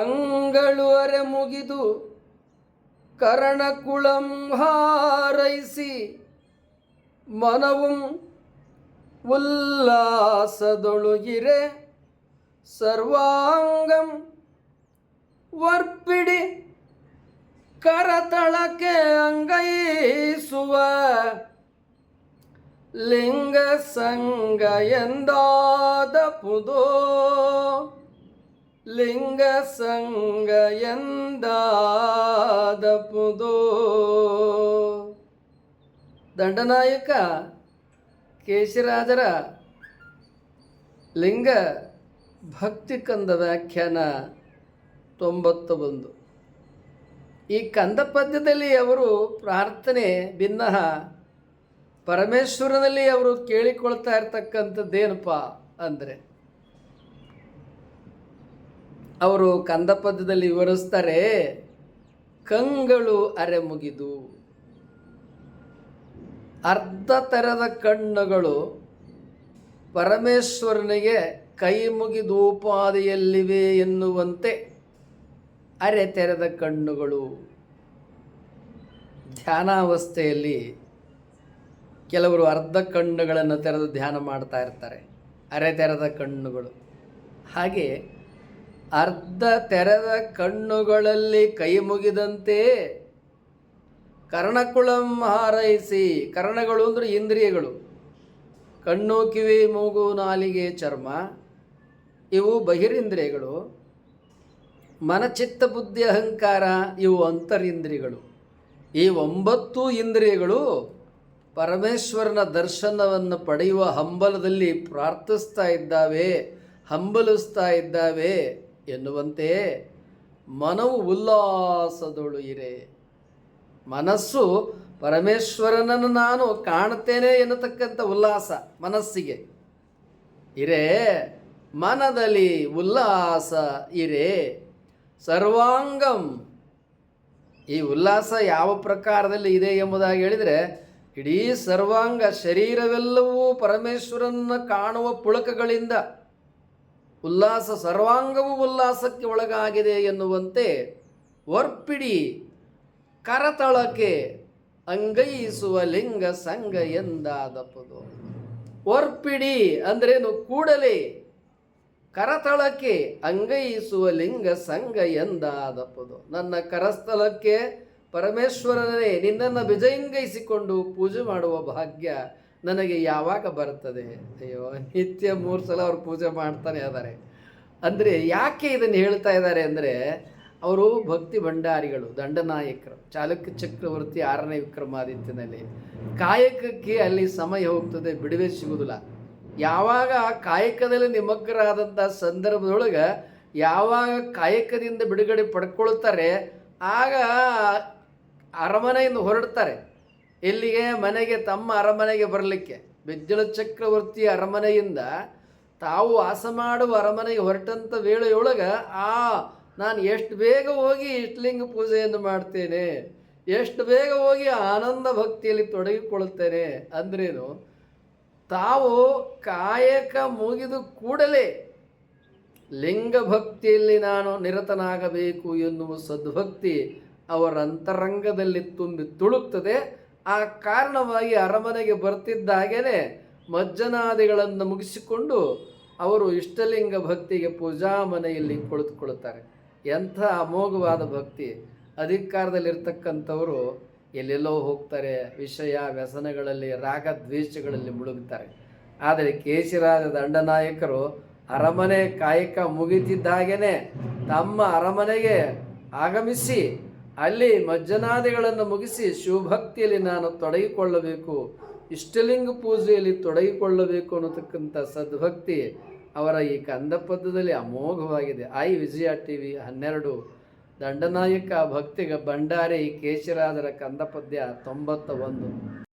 ಕಂಗಳು ಅರೆ ಮುಗಿದು ಕರಣಕುಳಂ ಹಾರೈಸಿ ಮನವಂ ಉಲ್ಲಾಸದೊಳುಗಿರೆ ಸರ್ವಾಂಗಂ ವರ್ಪಿಡಿ ಕರತಳಕ್ಕೆ ಅಂಗೈಸುವ ಲಿಂಗ ಸಂಗ ಎಂದಾದ ಪುದೋ ಲಿಂಗ ಸಂಗ ಎಂದಾದಪುದೋ. ದಂಡನಾಯಕ ಕೇಶರಾಜರ ಲಿಂಗ ಭಕ್ತಿ ಕಂದ ವ್ಯಾಖ್ಯಾನ ತೊಂಬತ್ತ ಒಂದು. ಈ ಕಂದ ಪದ್ಯದಲ್ಲಿ ಅವರು ಪ್ರಾರ್ಥನೆ ಭಿನ್ನಃ ಪರಮೇಶ್ವರನಲ್ಲಿ ಅವರು ಕೇಳಿಕೊಳ್ತಾ ಇರ್ತಕ್ಕಂಥದ್ದೇನಪ್ಪ ಅಂದರೆ ಅವರು ಕಂದ ಪದ್ಯದಲ್ಲಿ ವಿವರಿಸ್ತಾರೆ, ಕಂಗಳು ಅರೆ ಮುಗಿದು ಅರ್ಧ ತೆರೆದ ಕಣ್ಣುಗಳು ಪರಮೇಶ್ವರನಿಗೆ ಕೈ ಮುಗಿದೋಪಾದಿಯಲ್ಲಿವೆ ಎನ್ನುವಂತೆ ಅರೆ ತೆರೆದ ಕಣ್ಣುಗಳು. ಧ್ಯಾನಾವಸ್ಥೆಯಲ್ಲಿ ಕೆಲವರು ಅರ್ಧ ಕಣ್ಣುಗಳನ್ನು ತೆರೆದು ಧ್ಯಾನ ಮಾಡ್ತಾ ಇರ್ತಾರೆ ಅರೆ ತೆರೆದ ಕಣ್ಣುಗಳು. ಹಾಗೆ ಅರ್ಧ ತೆರೆದ ಕಣ್ಣುಗಳಲ್ಲಿ ಕೈ ಮುಗಿದಂತೆ ಕರ್ಣಕುಳಂ ಹಾರೈಸಿ. ಕರ್ಣಗಳು ಅಂದರೆ ಇಂದ್ರಿಯಗಳು. ಕಣ್ಣು, ಕಿವಿ, ಮೂಗು, ನಾಲಿಗೆ, ಚರ್ಮ, ಇವು ಬಹಿರಿಂದ್ರಿಯಗಳು. ಮನಚಿತ್ತ, ಬುದ್ಧಿ, ಅಹಂಕಾರ, ಇವು ಅಂತರಿಂದ್ರಿಯಗಳು. ಈ ಒಂಬತ್ತು ಇಂದ್ರಿಯಗಳು ಪರಮೇಶ್ವರನ ದರ್ಶನವನ್ನು ಪಡೆಯುವ ಹಂಬಲದಲ್ಲಿ ಪ್ರಾರ್ಥಿಸ್ತಾ ಇದ್ದಾವೆ, ಹಂಬಲಿಸ್ತಾ ಇದ್ದಾವೆ. ಎನ್ನುವಂತೆ ಮನವು ಉಲ್ಲಾಸದೊಳು ಇರೆ. ಮನಸ್ಸು ಪರಮೇಶ್ವರನನ್ನು ನಾನು ಕಾಣುತ್ತೇನೆ ಎನ್ನತಕ್ಕಂಥ ಉಲ್ಲಾಸ ಮನಸ್ಸಿಗೆ. ಇರೇ, ಮನದಲ್ಲಿ ಉಲ್ಲಾಸ ಇರೆ. ಸರ್ವಾಂಗಂ. ಈ ಉಲ್ಲಾಸ ಯಾವ ಪ್ರಕಾರದಲ್ಲಿ ಇದೆ ಎಂಬುದಾಗಿ ಹೇಳಿದರೆ, ಇಡೀ ಸರ್ವಾಂಗ ಶರೀರವೆಲ್ಲವೂ ಪರಮೇಶ್ವರನ ಕಾಣುವ ಪುಳಕಗಳಿಂದ ಉಲ್ಲಾಸ ಸರ್ವಾಂಗವು ಉಲ್ಲಾಸಕ್ಕೆ ಒಳಗಾಗಿದೆ ಎನ್ನುವಂತೆ ಒರ್ಪಿಡಿ ಕರತಳಕೆ ಅಂಗೈಸುವ ಲಿಂಗ ಸಂಗ ಎಂದಾದಪದು. ಒರ್ಪಿಡಿ ಅಂದ್ರೇನು? ಕೂಡಲೇ ಕರತಳಕ್ಕೆ ಅಂಗೈಸುವ ಲಿಂಗ ಸಂಗ ಎಂದಾದಪದು. ನನ್ನ ಕರಸ್ಥಳಕ್ಕೆ ಪರಮೇಶ್ವರನೇ, ನಿನ್ನನ್ನು ವಿಜಯಂಗೈಸಿಕೊಂಡು ಪೂಜೆ ಮಾಡುವ ಭಾಗ್ಯ ನನಗೆ ಯಾವಾಗ ಬರ್ತದೆ ಅಯ್ಯೋ, ನಿತ್ಯ ಮೂರು ಸಲ ಅವ್ರು ಪೂಜೆ ಮಾಡ್ತಾನೆ ಇದ್ದಾರೆ ಅಂದರೆ ಯಾಕೆ ಇದನ್ನು ಹೇಳ್ತಾ ಇದ್ದಾರೆ ಅಂದರೆ, ಅವರು ಭಕ್ತಿ ಭಂಡಾರಿಗಳು, ದಂಡನಾಯಕರು, ಚಾಲುಕ್ಯ ಚಕ್ರವರ್ತಿ ಆರನೇ ವಿಕ್ರಮಾದಿತ್ಯನಲ್ಲಿ. ಕಾಯಕಕ್ಕೆ ಅಲ್ಲಿ ಸಮಯ ಹೋಗ್ತದೆ, ಬಿಡುವೆ ಸಿಗುವುದಿಲ್ಲ. ಯಾವಾಗ ಕಾಯಕದಲ್ಲಿ ನಿಮಗ್ನರಾದಂಥ ಸಂದರ್ಭದೊಳಗೆ ಯಾವಾಗ ಕಾಯಕದಿಂದ ಬಿಡುಗಡೆ ಪಡ್ಕೊಳ್ತಾರೆ, ಆಗ ಅರಮನೆಯಿಂದ ಹೊರಡ್ತಾರೆ. ಎಲ್ಲಿಗೆ ಮನೆಗೆ ತಮ್ಮ ಅರಮನೆಗೆ ಬರಲಿಕ್ಕೆ. ಬೆಜ್ಜಳ ಚಕ್ರವರ್ತಿ ಅರಮನೆಯಿಂದ ತಾವು ವಾಸ ಮಾಡುವ ಅರಮನೆಗೆ ಹೊರಟಂಥ ವೇಳೆಯೊಳಗೆ, ಆ, ನಾನು ಎಷ್ಟು ಬೇಗ ಹೋಗಿ ಇಷ್ಟಲಿಂಗ ಪೂಜೆಯನ್ನು ಮಾಡ್ತೇನೆ. ಎಷ್ಟು ಬೇಗ ಹೋಗಿ ಆನಂದ ಭಕ್ತಿಯಲ್ಲಿ ತೊಡಗಿಕೊಳ್ಳುತ್ತೇನೆ. ಅಂದ್ರೇನು? ತಾವು ಕಾಯಕ ಮುಗಿದ ಕೂಡಲೇ ಲಿಂಗ ಭಕ್ತಿಯಲ್ಲಿ ನಾನು ನಿರತನಾಗಬೇಕು ಎನ್ನುವ ಸದ್ಭಕ್ತಿ ಅವರ ಅಂತರಂಗದಲ್ಲಿ ತುಂಬಿ ತುಳುಕ್ತದೆ. ಆ ಕಾರಣವಾಗಿ ಅರಮನೆಗೆ ಬರ್ತಿದ್ದಾಗೇನೆ ಮಜ್ಜನಾದಿಗಳನ್ನು ಮುಗಿಸಿಕೊಂಡು ಅವರು ಇಷ್ಟಲಿಂಗ ಭಕ್ತಿಗೆ ಪೂಜಾ ಮನೆಯಲ್ಲಿ ಕುಳಿತುಕೊಳ್ಳುತ್ತಾರೆ. ಎಂಥ ಅಮೋಘವಾದ ಭಕ್ತಿ. ಅಧಿಕಾರದಲ್ಲಿರ್ತಕ್ಕಂಥವರು ಎಲ್ಲೆಲ್ಲೋ ಹೋಗ್ತಾರೆ, ವಿಷಯ, ವ್ಯಸನಗಳಲ್ಲಿ ರಾಗ ದ್ವೇಷಗಳಲ್ಲಿ ಮುಳುಗುತ್ತಾರೆ. ಆದರೆ ಕೇಶಿರಾಜ ದಂಡನಾಯಕರು ಅರಮನೆ ಕಾಯಕ ಮುಗಿತಿದ್ದಾಗೇನೆ ತಮ್ಮ ಅರಮನೆಗೆ ಆಗಮಿಸಿ ಅಲ್ಲಿ ಮಜ್ಜನಾದಿಗಳನ್ನು ಮುಗಿಸಿ ಶಿವಭಕ್ತಿಯಲ್ಲಿ ನಾನು ತೊಡಗಿಕೊಳ್ಳಬೇಕು, ಇಷ್ಟಲಿಂಗ ಪೂಜೆಯಲ್ಲಿ ತೊಡಗಿಕೊಳ್ಳಬೇಕು ಅನ್ನತಕ್ಕಂಥ ಸದ್ಭಕ್ತಿ ಅವರ ಈ ಕಂದಪದ್ಯದಲ್ಲಿ ಅಮೋಘವಾಗಿದೆ. ಐ ವಿಜಯ ಟಿ ವಿ ಹನ್ನೆರಡು. ದಂಡನಾಯಕ ಭಕ್ತಿಗ ಭಂಡಾರಿ ಕೇಶರಾಜರ ಕಂದಪದ್ಯ ತೊಂಬತ್ತ ಒಂದು